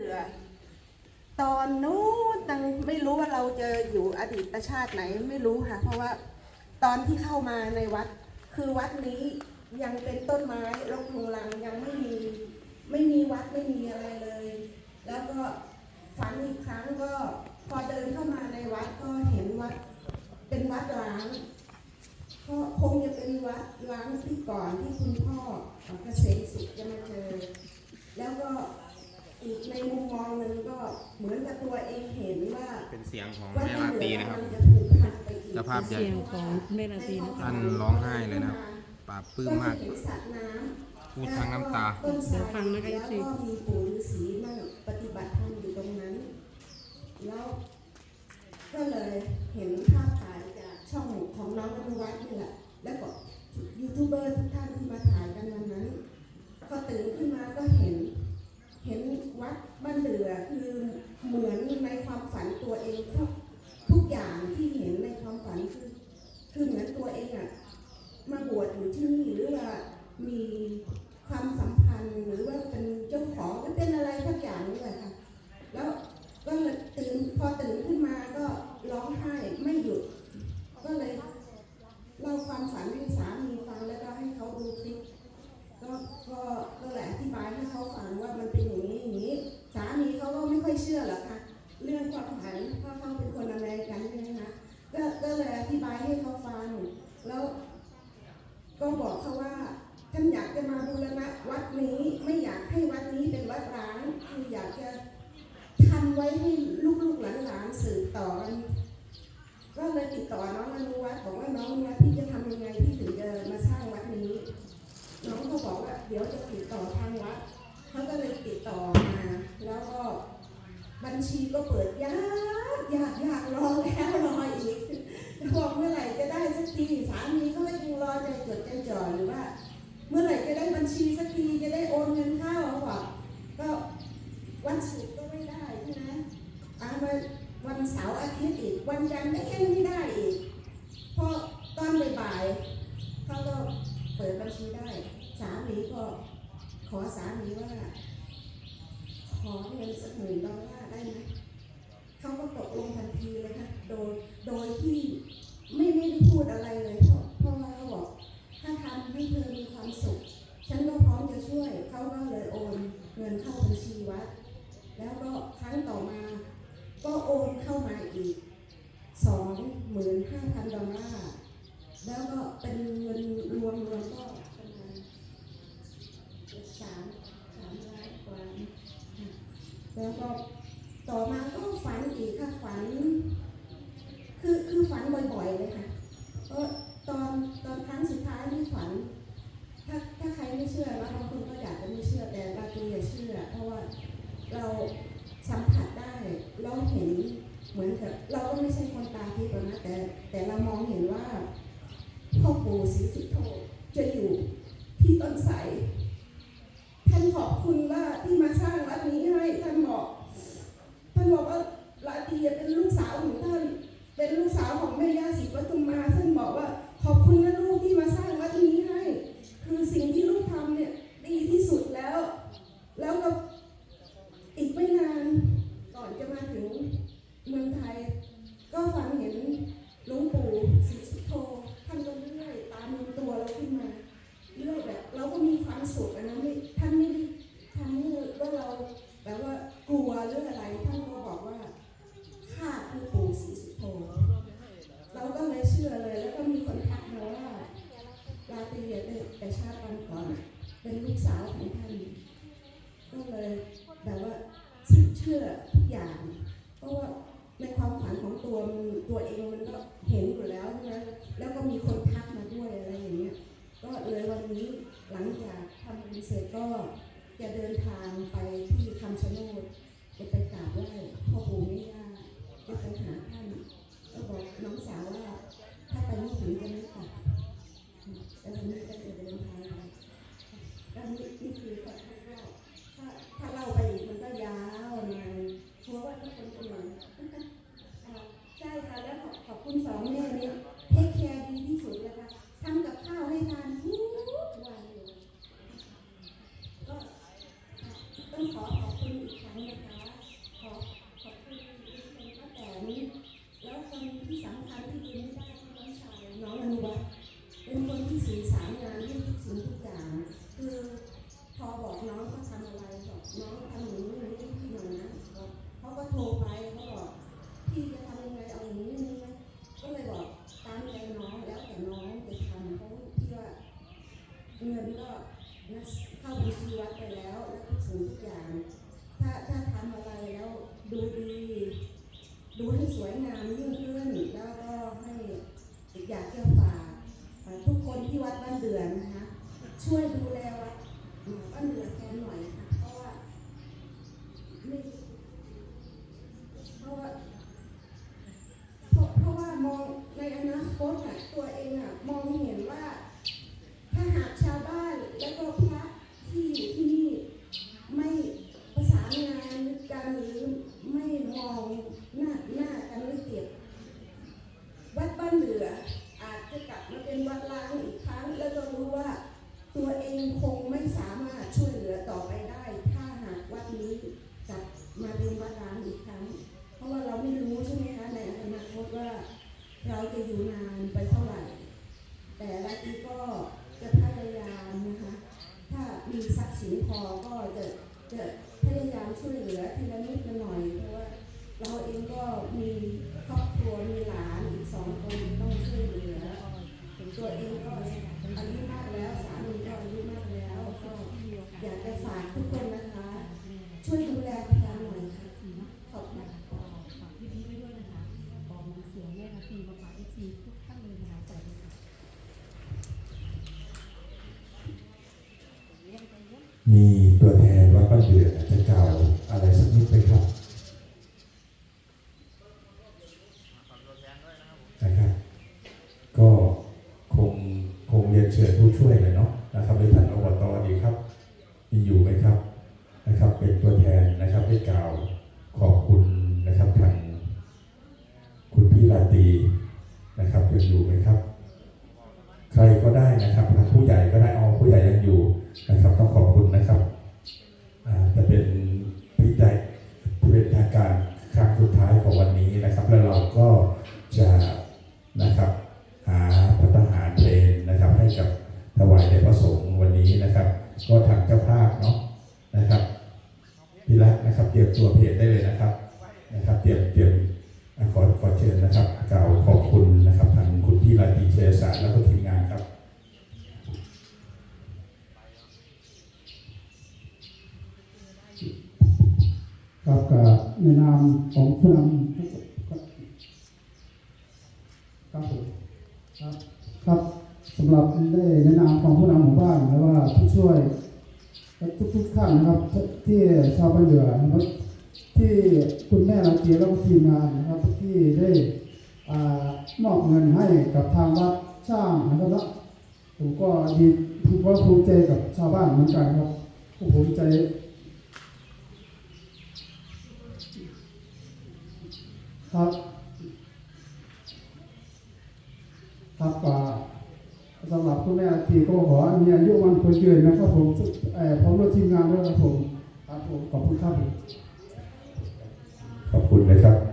เสือตอนนู้นตังไม่รู้ว่าเราจะอยู่อดีตชาติไหนไม่รู้ค่ะ เพราะว่าตอนที่เข้ามาในวัด คือวัดนี้ยังเป็นต้นไม้รกรุงรังยังไม่มีไม่มีวัดไม่มีอะไรเลย แล้วก็ฝันอีกครั้งก็พอเดินเข้ามาในวัดก็เห็นวัด เป็นวัดร้างก็คงจะเป็นวัดร้างที่ก่อนที่คุณพ่อเกษมสุขจะมาเจอ แล้วก็ อีกในมุมมองหนึ่งก็เหมือนกับตัวเองเห็นว่าเป็นเสียงของวัดแม่ราตรีนะครับมัจะถูกหักไปอีกเจ้าภาพใหญ่เสียงของแม่ราตรีนะคะท่านร้องไห้เลยนะครับปลาบปลื้มมากก็จะเห็นสระน้ำพูดทั้งน้ำตา ต้นไทรเดี๋ยวฟังนะคะแล้ว FC ก็มีปู่ฤาษีนั่งปฏิบัติธรรมอยู่ตรงนั้น แล้วก็เลยเห็นภาพถ่ายจากช่องของน้องอนุวัฒน์นี่แหละ แล้วก็ยูทูบเบอร์ทุกท่านที่มาถ่ายกันวันนั้น พอตื่นขึ้นมาก็เห็น เห็นวัดบ้านเดือคือเหมือนในความฝันตัวเองทุกทุกอย่างที่เห็นในความฝันคือ คือเหมือนตัวเองอะมาบวชอยู่ที่นี่หรือว่ามีควา มสัมพันธ์หรือว่าเป็นเจ้าของก็เป็นอะไรสักอย่างนี่แหละค่ะ แล้วก็เลยตื่นพอตื่นขึ้นมาก็ร้องไห้ไม่หยุด ก็เลยเล่าความฝันให้สามีฟังแล้วก็ให้เขาดูคลิป ก็ก็ก็เลยอธิบายให้เขาฟังว่ามันเป็นอย่างนี้อย่างนี้ สามีเขาก็ไม่ค่อยเชื่อหรอกค่ะ เรื่องความฝันเพราะเขาเป็นคนอเมริกันใช่ไหมคะก็ก็เลยอธิบายให้เขาฟัง แล้ว ก็บอกเขาว่าท่านอยากจะมาบูรณะวัดนี้ไม่อยากให้วัดนี้เป็นวัดร้างคืออยากจะทำไว้ให้ลูกๆหลานๆสืบต่อกันก็ เลยติดต่อน้องอนุวัฒน์บอกว่าน้องอนุวัฒน์พี่จะทำยังไงพี่ถึงจะมาสร้างวัดนี้ น้องก็บอกว่าเดี๋ยวจะติดต่อทางวัดเขาก็เลยติดต่อมา แล้วก็บัญชีก็เปิดยากยากยากรอแล้วรออีกบอกเมื่อไหร่จะได้สักทีสามีก็ยังรอใจจดใจจ่ออยู่ว่า เมื่อไหร่จะได้บัญชีสักทีจะได้โอนเงินเข้าเขาบอกก็วันศุกร์ก็ไม่ได้ใช่ไหมอ่ามา ทิตย์อีก วันจันทร์ก็ยังไม่ได้อีกพอตอนบ่ายๆเขาก็เปิดบัญชีได้ สามีก็ขอสามีว่า ขอเงินสักหมื่นดอลลาร์ได้ไหมเขาก็ตกลงทันทีเลยค่ะโดยโดยที่ไม่ไม่ได้พูดอะไรเลยเพราะเพราะว่าเขาบอก ถ้าทำให้เธอมีความสุข ฉันก็พร้อมจะช่วยเขาก็เลยโอนเงินเข้าบัญชีวัด แล้วก็ครั้งต่อมา ก็โอนเข้ามาอีกสองห มื่นห้าพันดอลลาร์ แล้วก็เป็นเงินรวมรวมก็ประมาณสามสามล้านกว่า แล้วก็ต่อมาก็ฝันอีกค่ะฝัน คือคือฝันบ่อยๆเลยค่ะเพราะตอนตอนครั้งสุดท้ายที่ฝัน ถ้าถ้าใครไม่เชื่อแล้วบางคนก็อยากจะไม่เชื่อแต่บางทีอย่าเชื่อ เพราะว่าเราสัมผัสได้เราเห็น เหมือนกับเราก็ไม่ใช่คนตาทิพย์หรอกนะแต่แต่เรามองเห็นว่าพ่อปู่ศรีสุโธจะอยู่ที่ต้นไทรท่านขอบคุณว่าที่มาสร้างวัดนี้ให้ท่านบอก ท่านบอกว่าลาตรีเป็นลูกสาวของท่าน เป็นลูกสาวของแม่ย่าศรีปทุมมา ท่านบอกว่าขอบคุณนะลูกที่มาสร้างวัดนี้ให้ คือสิ่งที่ลูกทำเนี่ยดีที่สุดแล้ว แล้วก็อีกไม่นานก่อนจะมาถึงเมืองไทย ก็ฝันเห็นหลวงปู่ศรีสุโธท่านก็เลื่อยตามตัวเราขึ้นมาเลื่อยแบบ เราก็มีความสุขอะนะไม่ท่านไม่ได้ทำให้ว่าเราแบบว่ากลัวเรื่องอะไร ท่านก็บอกว่าข้าคือปู่ศรีสุโธเราก็เลยเชื่อเลย แล้วก็มีคนทักมาว่าราตรีเนี่ยแต่ชาติปันก่อน เป็นลูกสาวของท่าน ก็เลยแบบว่า เชื่อทุกอย่าง เพราะว่าในความฝันของตัวตัวเองมันก็เห็นอยู่แล้วใช่ไหมแล้วก็มีคนทักมาด้วยอะไรอย่างเงี้ย ก็เลยวันนี้หลังจากทำบุญเสร็จก็จะเดินทางไปที่คำชะโนดจะไปกราบไหว้พ่อปู่แม่ย่า คุณสองแม่เนี่ยเทคแคร์ดีที่สุดเลยค่ะทำกับข้าวให้ทานทุ เงินก็เข้าบัญชีวัดไปแล้วและทุกสิ่งทุกอย่าง ถ้าถ้าทำอะไรแล้วดูดี ดูให้สวยงามยิ่งขึ้นแล้วก็ให้อย่างกี่ฝากทุกคนที่วัดบ้านเดือนนะคะช่วยดูแลวัดบ้านเดือนแทนหน่อยค่ะเพราะว่าเพราะว่าเพราะว่ามองในอนาคตอะตัวเองอะมองเห็น เราเองก็มีครอบครัวมีหลานอีกสองคนต้องช่วยเหลือตัวเองก็อายุมากแล้วสามีก็อายุมากแล้วก็อยากจะฝากทุกคนนะคะ ช่วยดูแลพยาหน่อยค่ะขอบคุณ ฝากพี่พีไว้ด้วยนะคะบอกหนังเสียงแม่นาทีมาฝากเอฟซีทุกท่านเลยนะคะสวัสดีค่ะ มีตัวแทนวัดบ้านเดือนจะกล่าวอะไรสักนิดไหมครับนะครับ ก็คงคงเรียนเช่วยเลยเนาะนะครับโดยท่านอบตดีครับ มีอยู่ไหมครับนะครับ เป็นตัวแทนนะครับได้กล่าวขอบคุณนะครับทางคุณพี่ลาตีนะครับยังอยู่ไหมครับ ใครก็ได้นะครับทางผู้ใหญ่ก็ได้เอาผู้ใหญ่ยังอยู่นะครับต้อง สงฆ์วันนี้นะครับ ก็ทางเจ้าภาพเนาะนะครับพี่รักนะครับ เตรียมตัวเพลงได้เลยนะครับนะครับ เตรียมเตรียมขอขอเชิญนะครับกล่าวขอบคุณนะครับทางคุณพี่ราตรีเชยศารแล้วก็ทีมงานครับครับกับในนามของผู้นำครับผมครับครับสำหรับได้ในนามของผู้นำหมู่บ้านและว่าผู้ช่วยและ ทุกๆท่านนะครับที่ชาวบ้านเดือนะครับที่คุณแม่ราเกียแล้วก็ทีมงานนะครับที่ได้อามอบเงินให้กับทางวัดช่างนะครับผมก็ดีผมก็ภูมิใจกับชาวบ้านเหมือนกันครับผมภูมิใจครับครับอ่า สำหรับคุณแม่ทีก็ขอมีอายุวันคนยืนนะครับผมพร้อมด้วยทีมงานด้วยครับผมครับผมขอบคุณครับผมขอบคุณนะครับ